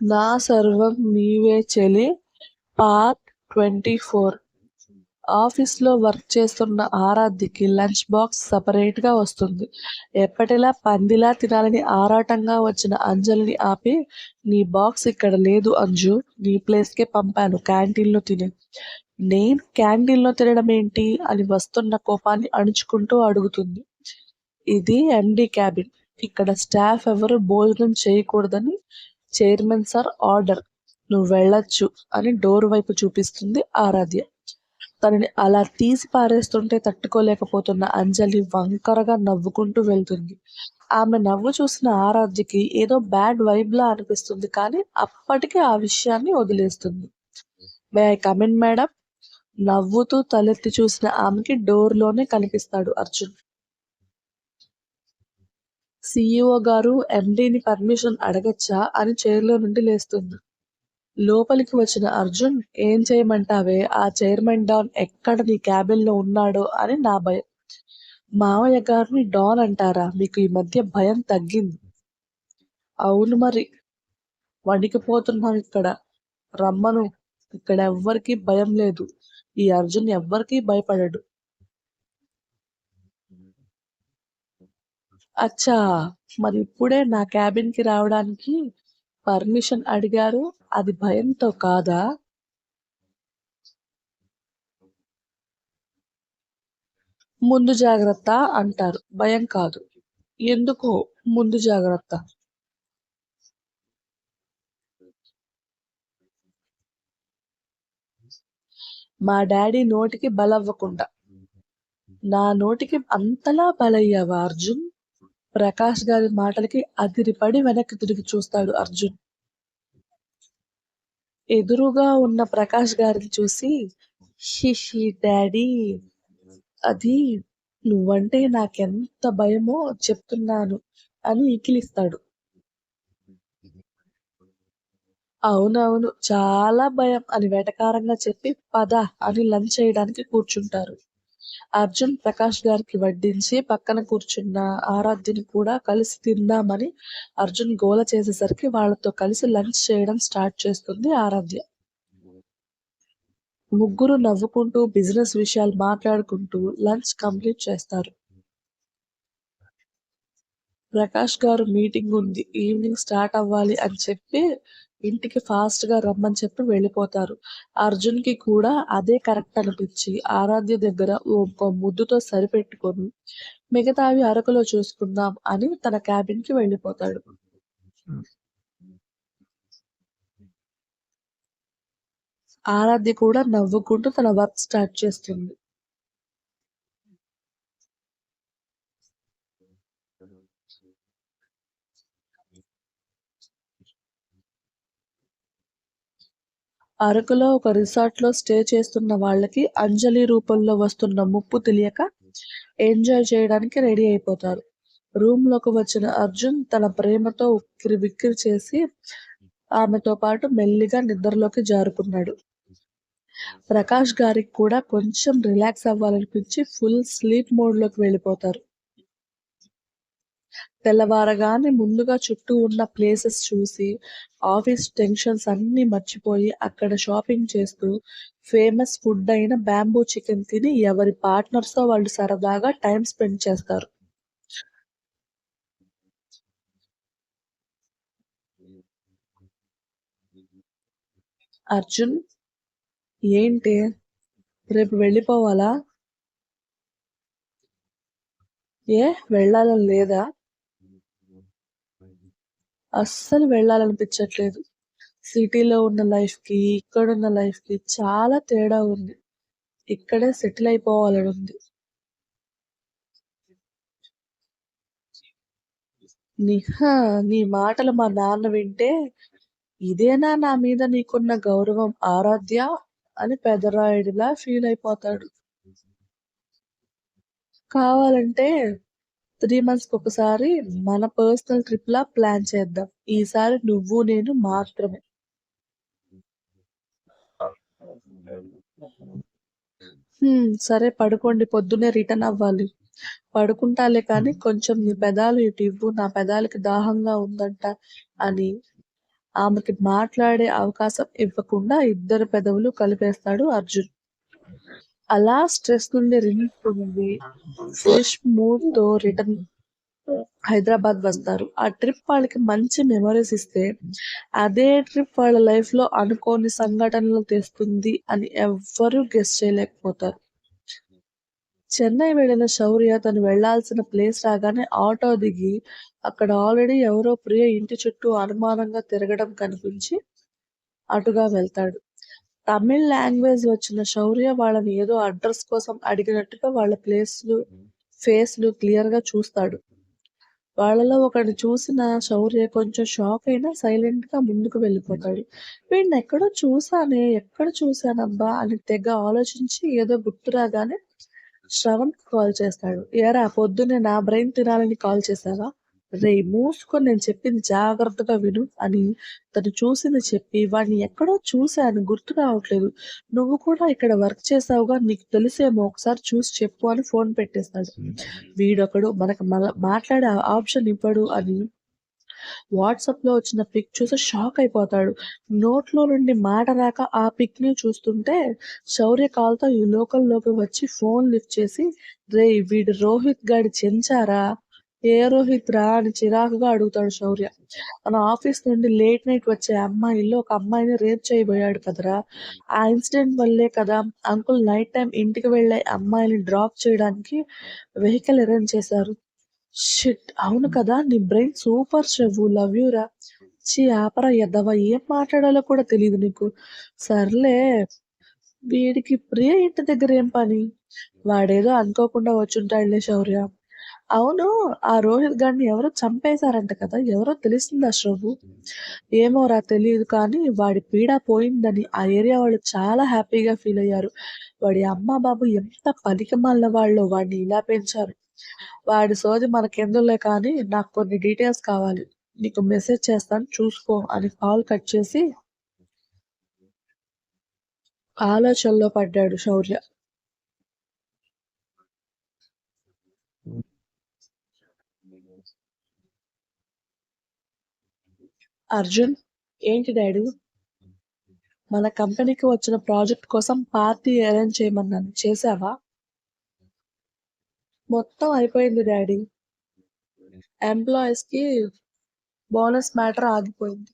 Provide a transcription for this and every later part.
నా సర్వం నీవే చెలి. Part twenty four. ఆఫీస్లో వర్క్ చేస్తున్న ఆరాధ్యకి లంచ్ బాక్స్ సపరేట్గా వస్తుంది. ఎప్పటిలా పందిలా తినాలని ఆరాటంగా వచ్చిన అంజలిని ఆపి నీ బాక్స్ ఇక్కడ లేదు అంజు నీ ప్లేస్కే పంపాను క్యాంటీన్లో తినే. నేను క్యాంటీన్లో తినడం ఏంటి? అని వస్తున్న కోపాన్ని అణుచుకుంటూ అడుగుతుంది. ఇది ఎండి క్యాబిన్. ఇక్కడ స్టాఫ్ ఎవరు భోజనం చేయకూడదని చైర్మన్ సార్ ఆర్డర్. నువ్వు వెళ్ళొచ్చు అని డోర్ వైపు చూపిస్తుంది ఆరాధ్య. తనని అలా తీసి పారేస్తుంటే తట్టుకోలేకపోతున్న అంజలి వంకరగా నవ్వుకుంటూ వెళ్తుంది. ఆమె నవ్వు చూసిన ఆరాధ్యకి ఏదో బ్యాడ్ వైబ్ లా అనిపిస్తుంది కానీ అప్పటికే ఆ విషయాన్ని వదిలేస్తుంది. మే ఐ కమిన్ మేడం నవ్వుతూ తలెత్తి చూసిన ఆమెకి డోర్లోనే కనిపిస్తాడు అర్జున్. సీఈఓ గారు ఎండీని పర్మిషన్ అడగచ్చా అని చైర్లో నుండి లేస్తుంది లోపలికి వచ్చిన అర్జున్ ఏం చేయమంటావే? ఆ చైర్మన్ డాన్ ఎక్కడ నీ క్యాబిన్లో ఉన్నాడో? అని నా భయం మావయ్య గారిని డాన్ అంటారా? మీకు ఈ మధ్య భయం తగ్గింది. అవును మరి. వణికిపోతున్నాం ఇక్కడ. రమ్మను. ఇక్కడ ఎవ్వరికీ భయం లేదు. ఈ అర్జున్ ఎవ్వరికీ భయపడడు. అచ్చా మరి ఇప్పుడే నా క్యాబిన్కి రావడానికి పర్మిషన్ అడిగారు. అది భయంతో కాదా? ముందు జాగ్రత్త అంటారు. భయం కాదు. ఎందుకో ముందు జాగ్రత్త? మా డాడీ నోటికి బలవ్వకుండా. నా నోటికి అంతలా బలయ్యావా అర్జున్? ప్రకాష్ గారి మాటలకి అదిరిపడి వెనక్కి తిరిగి చూస్తాడు అర్జున్. ఎదురుగా ఉన్న ప్రకాష్ గారిని చూసి షిషి డాడీ అది నువ్వంటే నాకెంత భయమో చెప్తున్నాను అని ఇకిలిస్తాడు. అవునవును చాలా భయం అని వెటకారంగా చెప్పి పద అని లంచ్ చేయడానికి కూర్చుంటారు. అర్జున్ ప్రకాష్ గారికి వడ్డించి పక్కన కూర్చున్న ఆరాధ్యని కూడా కలిసి తిందామని అర్జున్ గోల చేసేసరికి వాళ్ళతో కలిసి లంచ్ చేయడం స్టార్ట్ చేస్తుంది ఆరాధ్య. ముగ్గురు నవ్వుకుంటూ బిజినెస్ విషయాలు మాట్లాడుకుంటూ లంచ్ కంప్లీట్ చేస్తారు. ప్రకాష్ గారు మీటింగ్ ఉంది. ఈవినింగ్ స్టార్ట్ అవ్వాలి అని చెప్పి ఇంటికి ఫాస్ట్గా రమ్మని చెప్పి వెళ్ళిపోతారు. అర్జున్కి కూడా అదే కరెక్ట్ అనిపించి ఆరాధ్య దగ్గర ఒక ముద్దుతో సరిపెట్టుకొని మిగతావి అరకులో చూసుకుందాం అని తన క్యాబిన్కి వెళ్ళిపోతాడు. ఆరాధ్య కూడా నవ్వుకుంటూ తన వర్క్ స్టార్ట్ చేస్తుంది. అరకులో ఒక రిసార్ట్లో స్టే చేస్తున్న వాళ్ళకి అంజలి రూపంలో వస్తున్న ముప్పు తెలియక ఎంజాయ్ చేయడానికి రెడీ అయిపోతారు. రూమ్లోకి వచ్చిన అర్జున్ తన ప్రేమతో ఉక్కిరి విక్కిరి చేసి ఆమెతో పాటు మెల్లిగా నిద్రలోకి జారుకున్నాడు. ప్రకాష్ గారికి కూడా కొంచెం రిలాక్స్ అవ్వాలనిపించి ఫుల్ స్లీప్ మోడ్లోకి వెళ్ళిపోతారు. తెల్లవారగానే ముందుగా చుట్టూ ఉన్న ప్లేసెస్ చూసి ఆఫీస్ టెన్షన్స్ అన్ని మర్చిపోయి అక్కడ షాపింగ్ చేస్తూ ఫేమస్ ఫుడ్ అయిన బ్యాంబూ చికెన్ తిని ఎవరి పార్ట్నర్స్తో వాళ్ళు సరదాగా టైం స్పెండ్ చేస్తారు. అర్జున్ ఏంటి? రేపు వెళ్ళిపోవాలా? ఏ? వెళ్ళాలని లేదా? అస్సలు వెళ్ళాలనిపించట్లేదు. సిటీలో ఉన్న లైఫ్కి ఇక్కడున్న లైఫ్కి చాలా తేడా ఉంది. ఇక్కడే సెటిల్ అయిపోవాలని ఉంది. నిహా నీ మాటలు మా నాన్న వింటే ఇదేనా నా మీద నీకున్న గౌరవం ఆరాధ్య అని పెదరాయుడిలా ఫీల్ అయిపోతాడు. కావాలంటే త్రీ మంత్స్కి ఒకసారి మన పర్సనల్ ట్రిప్ లా ప్లాన్ చేద్దాం. ఈసారి నువ్వు నేను మాత్రమే. సరే పడుకోండి. పొద్దున్నే రిటర్న్ అవ్వాలి. పడుకుంటాలే కానీ కొంచెం నీ పెదాలు ఇటు ఇవ్వు. నా పెదాలకి దాహంగా ఉందంట అని ఆమెకి మాట్లాడే అవకాశం ఇవ్వకుండా ఇద్దరు పెదవులు కలిపేస్తాడు అర్జున్. అలా స్ట్రెస్ నుండి రిలీఫ్ పొంది ఫ్రెష్ మూడ్తో రిటర్న్ హైదరాబాద్ వస్తారు. ఆ ట్రిప్ వాళ్ళకి మంచి మెమరీస్ ఇస్తే అదే ట్రిప్ వాళ్ళ లైఫ్లో అనుకోని సంఘటనలు తెస్తుంది అని ఎవ్వరూ గెస్ట్ చేయలేకపోతారు. చెన్నై వెళ్ళిన శౌర్య తను వెళ్ళాల్సిన ప్లేస్ రాగానే ఆటో దిగి అక్కడ ఆల్రెడీ ఎవరో ప్రియ ఇంటి చుట్టూ అనుమానంగా తిరగడం కనిపించి అటుగా వెళ్తాడు. తమిళ్ లాంగ్వేజ్ వచ్చిన శౌర్య వాళ్ళని ఏదో అడ్రస్ కోసం అడిగినట్టుగా వాళ్ళ ప్లేస్లు ఫేస్లు క్లియర్గా చూస్తాడు. వాళ్ళలో ఒకడిని చూసిన శౌర్య కొంచెం షాక్ అయినా సైలెంట్గా ముందుకు వెళ్ళిపోతాడు. వీడినెక్కడో చూసానే ఎక్కడ చూసానబ్బా అని తెగ ఆలోచించి ఏదో గుర్తు రాగానే శ్రవణ్ కాల్ చేస్తాడు. ఏరా పొద్దున్నే నా బ్రెయిన్ తినాలని కాల్ చేసావా? రేయ్ మూసుకొని నేను చెప్పింది జాగ్రత్తగా విను అని తను చూసింది చెప్పి వాడిని ఎక్కడో చూశాను గుర్తు రావట్లేదు. నువ్వు కూడా ఇక్కడ వర్క్ చేసావుగా నీకు తెలిసేమో ఒకసారి చూసి చెప్పు అని ఫోన్ పెట్టేస్తాడు. వీడొకడు మనకు మాట్లాడే ఆప్షన్ ఇవ్వడు అని వాట్సాప్లో వచ్చిన పిక్ చూసి షాక్ అయిపోతాడు. నోట్లో నుండి మాట రాక ఆ పిక్ని చూస్తుంటే శౌర్య కాల్తో ఈ లోకల్లోకి వచ్చి ఫోన్ లిఫ్ట్ చేసి రేయ్ వీడు రోహిత్ గాడి చెంచారా? ఏ రోహిత్ రా అని చిరాకుగా అడుగుతాడు శౌర్య. మన ఆఫీస్ నుండి లేట్ నైట్ వచ్చే అమ్మాయిల్లో ఒక అమ్మాయిని రేప్ చేయబోయాడు కదరా! ఆ ఇన్సిడెంట్ వల్లే కదా అంకుల్ నైట్ టైం ఇంటికి వెళ్ళే అమ్మాయిని డ్రాప్ చేయడానికి వెహికల్ అరేంజ్ చేశారు. షిట్ అవును కదా నీ brain super Shravvu love you రా చీ ఆపరా ఎద్దవా ఏం మాట్లాడాలో కూడా తెలియదు నీకు సర్లే వీడికి ప్రియ ఇంటి దగ్గర ఏం పని వాడేదో అనుకోకుండా వచ్చుంటాడులే శౌర్య అవును ఆ రోహిత్ గారిని ఎవరో చంపేశారంట కదా ఎవరో తెలిసిందా శ్రవ్వు ఏమోరా తెలియదు కానీ వాడి పీడ పోయిందని ఆ ఏరియా వాళ్ళు చాలా హ్యాపీగా ఫీల్ అయ్యారు. వాడి అమ్మ బాబు ఎంత పనికిమాలిన వాళ్ళు వాడిని ఇలా పెంచారు. వాడి సోది మనకెందులే కానీ నాకు కొన్ని డీటెయిల్స్ కావాలి. నీకు మెసేజ్ చేస్తాను చూసుకో అని కాల్ కట్ చేసి ఆలోచనలో పడ్డాడు శౌర్య. అర్జున్ ఏంటి డాడీ? మన కంపెనీకి వచ్చిన ప్రాజెక్ట్ కోసం పార్టీ అరేంజ్ చేయమన్నాను. చేసావా మొత్తం అయిపోయింది డాడీ. ఎంప్లాయీస్కి బోనస్ మ్యాటర్ ఆగిపోయింది.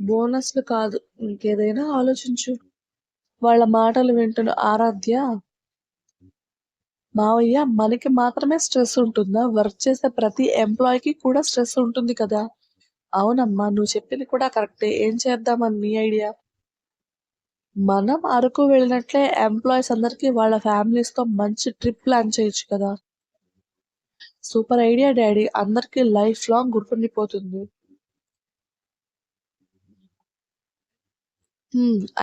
బోనస్లు కాదు. ఇంకేదైనా ఆలోచించు. వాళ్ళ మాటలు వింటున్న ఆరాధ్య మావయ్య మనకి మాత్రమే స్ట్రెస్ ఉంటుందా? వర్క్ చేసే ప్రతి ఎంప్లాయీకి కూడా స్ట్రెస్ ఉంటుంది కదా? అవునమ్మా నువ్వు చెప్పింది కూడా కరెక్టే. ఏం చేద్దామని నీ ఐడియా? మనం అరకు వెళ్ళినట్లే ఎంప్లాయీస్ అందరికి వాళ్ళ ఫ్యామిలీస్తో మంచి ట్రిప్ ప్లాన్ చేయొచ్చు కదా? Super idea daddy. అందరికీ లైఫ్ లాంగ్ గుర్తుండిపోతుంది.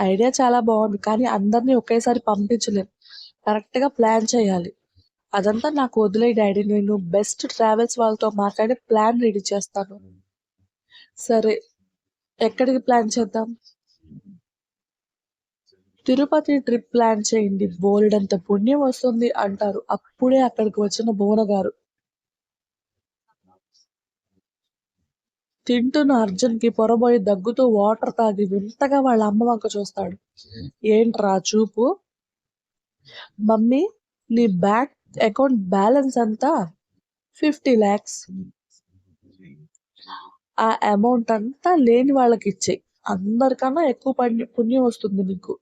ఐడియా చాలా బాగుంది. కానీ అందరినీ ఒకేసారి పంపించలేం. కరెక్ట్గా ప్లాన్ చేయాలి. అదంతా నాకు వదిలే డాడీ నేను బెస్ట్ ట్రావెల్స్ వాళ్ళతో మాట్లాడి ప్లాన్ రెడీ చేస్తాను. సరే ఎక్కడికి ప్లాన్ చేద్దాం? తిరుపతి ట్రిప్ ప్లాన్ చేయండి. బోలెడంత పుణ్యం వస్తుంది అంటారు. అప్పుడే అక్కడికి వచ్చిన భువన గారు. తింటున్న అర్జున్కి పొరబోయి దగ్గుతూ వాటర్ తాగి వింతగా వాళ్ళ అమ్మ వంక చూస్తాడు. ఏంట్రా చూపు? మమ్మీ నీ బ్యాంక్ అకౌంట్ బ్యాలెన్స్ అంతా ఫిఫ్టీ ల్యాక్స్. ఆ అమౌంట్ అంతా లేని వాళ్ళకి ఇచ్చేయి అందరికన్నా ఎక్కువ పణ్య- పుణ్యం వస్తుంది నీకు.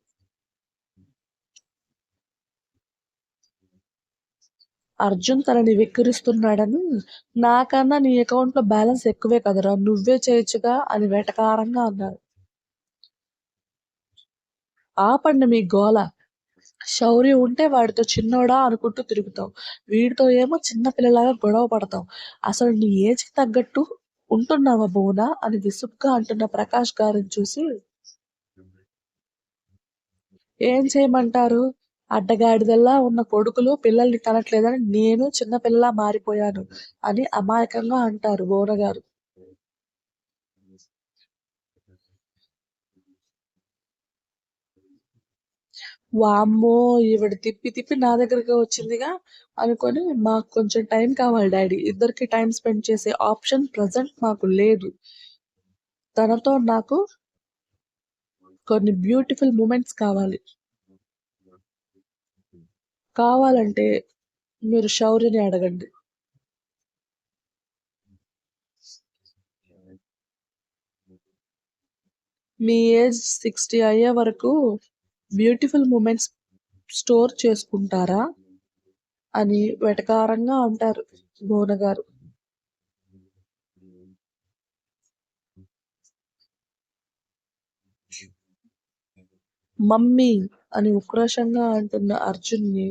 అర్జున్ తనని వెక్కిరిస్తున్నాడని నాకన్నా నీ అకౌంట్లో బ్యాలెన్స్ ఎక్కువే కదరా. నువ్వే చేయొచ్చుగా అని వెటకారంగా అన్నారు ఆపండి మీ గోల. శౌర్య ఉంటే వాడితో చిన్నోడా అనుకుంటూ తిరుగుతావు. వీడితో ఏమో చిన్న పిల్లలాగా గొడవ పడతావు. అసలు నీ ఏజ్కి తగ్గట్టు ఉంటున్నావా బోనా అని విసుగ్గా అంటున్న ప్రకాష్ గారిని చూసి ఏం చేయమంటారు? అడ్డగాడిదల్లా ఉన్న కొడుకులు పిల్లల్ని కనట్లేదని నేను చిన్న పిల్లలా మారిపోయాను అని అమాయకంగా అంటారు బోన గారు వామ్మో! ఈవిడ తిప్పి తిప్పి నా దగ్గరికి వచ్చిందిగా అనుకొని మాకు కొంచెం టైం కావాలి డాడీ. ఇద్దరికి టైం స్పెండ్ చేసే ఆప్షన్ ప్రజెంట్ మాకు లేదు. తనతో నాకు కొన్ని బ్యూటిఫుల్ మూమెంట్స్ కావాలి. కావాలంటే మీరు శౌర్యని అడగండి. మీ ఏజ్ 60 అయ్యే వరకు బ్యూటిఫుల్ మూమెంట్స్ స్టోర్ చేసుకుంటారా? అని వెటకారంగా అంటారు బోనగారు. మమ్మీ! అని ఉక్రోషంగా అంటున్న అర్జున్‌ని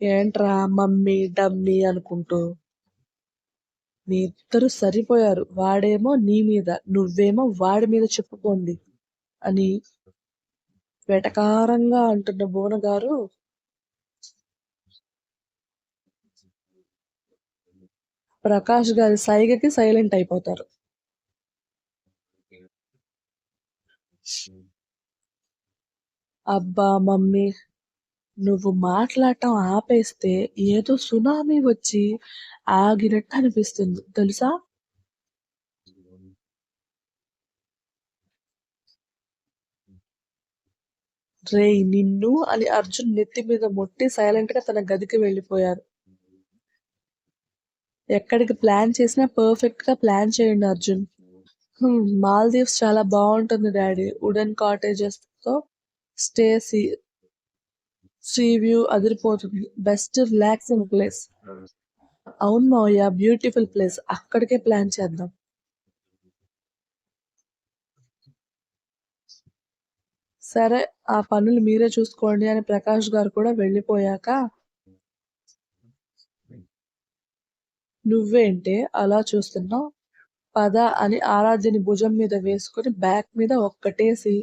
ఏంట్రా మమ్మీ, డమ్మీ అనుకుంటూ మీ ఇద్దరు సరిపోయారు. వాడేమో నీ మీద, నువ్వేమో వాడి మీద చెప్పుకోండి అని వెటకారంగా అంటున్న బోనగారు ప్రకాష్ గారి సైగకి సైలెంట్ అయిపోతారు. అబ్బా మమ్మీ! నువ్వు మాట్లాడటం ఆపేస్తే ఏదో సునామీ వచ్చి ఆగినట్టు అనిపిస్తుంది తెలుసా? రేయ్ నిన్ను అని అర్జున్ నెత్తి మీద మొట్టి సైలెంట్గా తన గదికి వెళ్ళిపోయారు. ఎక్కడికి ప్లాన్ చేసినా పర్ఫెక్ట్గా ప్లాన్ చేయండి అర్జున్. మాల్దీవ్స్ చాలా బాగుంటుంది డాడీ. వుడెన్ కాటేజెస్తో స్టే సీ సీ వ్యూ అదిరిపోతుంది. Best relaxing place. అవును మావయ్య బ్యూటిఫుల్ ప్లేస్. అక్కడికే ప్లాన్ చేద్దాం. సరే ఆ పనులు మీరే చూసుకోండి అని ప్రకాష్ గారు కూడా వెళ్ళిపోయాక నువ్వేంటే అలా చూస్తున్నావు పద అని ఆరాధ్యని భుజం మీద వేసుకుని బ్యాక్ మీద ఒక్కటేసి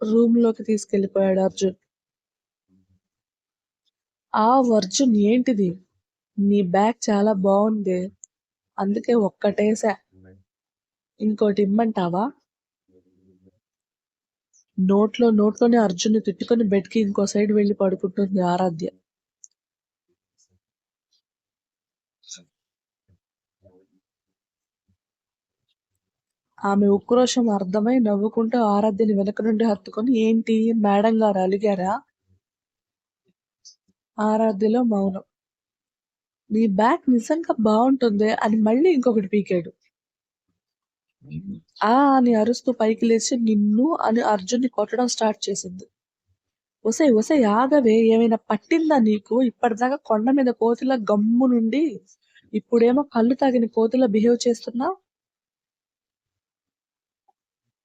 రూమ్లోకి తీసుకెళ్ళిపోయాడు అర్జున్. ఆ అర్జున్ ఏంటిది? నీ బ్యాగ్ చాలా బాగుంది అందుకే ఒక్కటేసా. ఇంకోటి ఇమ్మంటావా? నోట్లో నోట్లోనే అర్జున్ని తిట్టుకొని బెడ్‌కి ఇంకో సైడ్ వెళ్ళి పడుకుంటుంది ఆరాధ్య. ఆమె ఉక్రోషం అర్థమై నవ్వుకుంటూ ఆరాధ్యని వెనక నుండి హత్తుకొని ఏంటి మేడం గారు అలిగారా? ఆరాధ్యలో మౌనం. నీ బ్యాగ్ నిజంగా బాగుంటుంది అని మళ్ళీ ఇంకొకటి పీకాడు. ఆ అని అరుస్తూ పైకి లేచి నిన్ను అని అర్జున్ని కొట్టడం స్టార్ట్ చేసింది. ఒసేయ్ ఒసేయ్ ఆగవే ఏమైనా పట్టిందా నీకు? ఇప్పటిదాకా కొండ మీద కోతిలా గమ్మునుండి ఇప్పుడేమో కళ్ళు తాగిన కోతిలా బిహేవ్ చేస్తున్నావు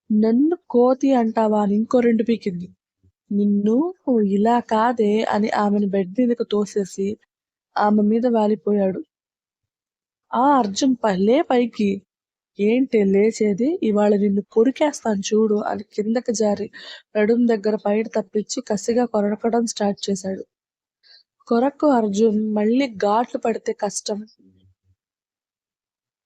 నన్ను కోతి అంటావా అని ఇంకో రెండు పీకింది. నిన్ను ఇలా కాదే అని ఆమెను బెడ్ మీదకు తోసేసి ఆమె మీద వాలిపోయాడు. ఆ అర్జున్ లే పైకి. ఏంటే లేచేది? ఇవాళ నిన్ను కొరికేస్తాను చూడు అని కిందకి జారి నడుం దగ్గర పైన తప్పించి కసిగా కొరకడం స్టార్ట్ చేశాడు. కొరకు అర్జున్ మళ్ళీ ఘాట్లు పడితే కష్టం.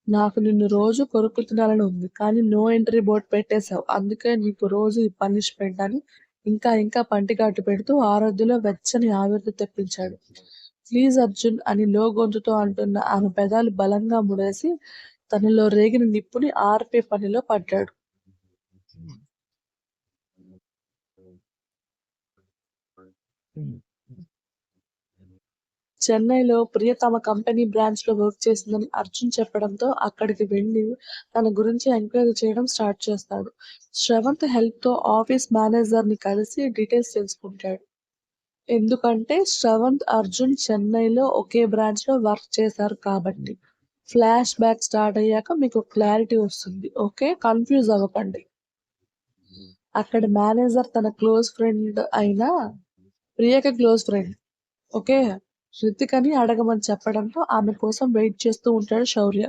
నాకు నిన్ను రోజు కొరుకు తినాలని ఉంది. కానీ నో ఎంట్రీ బోర్డ్ పెట్టేశావు. అందుకే నీకు రోజు ఈ పనిష్మెంట్ అని ఇంకా ఇంకా పంటిగాటు పెడుతూ ఆరోగ్యలో వెచ్చని ఆవిరితో తెప్పించాడు. ప్లీజ్ అర్జున్ అని లో గొంతుతో అంటున్న ఆమె పెదాలు బలంగా ముడేసి తనలో రేగిన నిప్పుని ఆర్పే పనిలో పడ్డాడు. చెన్నైలో ప్రియ తమ కంపెనీ బ్రాంచ్లో వర్క్ చేసిందని అర్జున్ చెప్పడంతో అక్కడికి వెళ్ళి తన గురించి ఎంక్వైరీ చేయడం స్టార్ట్ చేస్తాడు. శ్రవంత్ హెల్ప్తో ఆఫీస్ మేనేజర్ని కలిసి డీటెయిల్స్ తెలుసుకుంటాడు. ఎందుకంటే శ్రవంత్, అర్జున్ చెన్నైలో ఒకే బ్రాంచ్లో వర్క్ చేశారు కాబట్టి. ఫ్లాష్ బ్యాక్ స్టార్ట్ అయ్యాక మీకు క్లారిటీ వస్తుంది. ఓకే కన్ఫ్యూజ్ అవ్వకండి. అక్కడ మేనేజర్ తన క్లోజ్ ఫ్రెండ్ అయిన ప్రియక క్లోజ్ ఫ్రెండ్. ఓకే రితికని అడగమని చెప్పడంతో ఆమె కోసం వెయిట్ చేస్తూ ఉంటాడు శౌర్య.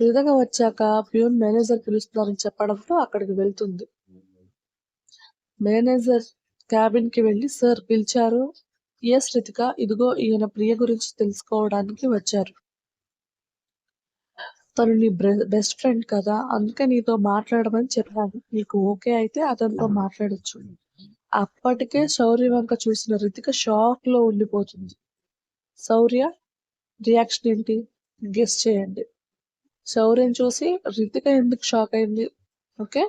రితిక వచ్చాక ప్యూన్ మేనేజర్ పిలుస్తున్నారని చెప్పడంతో అక్కడికి వెళ్తుంది. మేనేజర్ క్యాబిన్కి వెళ్ళి సార్ పిలిచారు. ఎస్ రితిక ఇదిగో ఈయన ప్రియ గురించి తెలుసుకోవడానికి వచ్చారు. తను నీ బెస్ట్ ఫ్రెండ్ కదా అందుకే నీతో మాట్లాడమని చెప్పాను. నీకు ఓకే అయితే అతనితో మాట్లాడొచ్చు. అప్పటికే శౌర్య వంక చూసిన రితిక షాక్లో ఉండిపోతుంది. శౌర్య రియాక్షన్ ఏంటి? గెస్ చేయండి. శౌర్యం చూసి రితిక ఎందుకు షాక్ అయింది? ఓకే?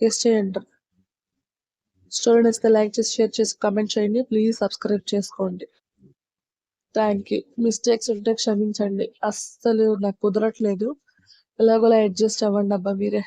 గెస్ చేయండి. స్టోరీ నచ్చితే లైక్ చేసి షేర్ చేసి కమెంట్ చేయండి. ప్లీజ్ సబ్స్క్రైబ్ చేసుకోండి. థ్యాంక్ యూ మిస్టేక్స్ ఉంటే క్షమించండి. అస్సలు నాకు కుదరట్లేదు. ఎలాగోలా అడ్జస్ట్ అవ్వండి అబ్బా మీరే.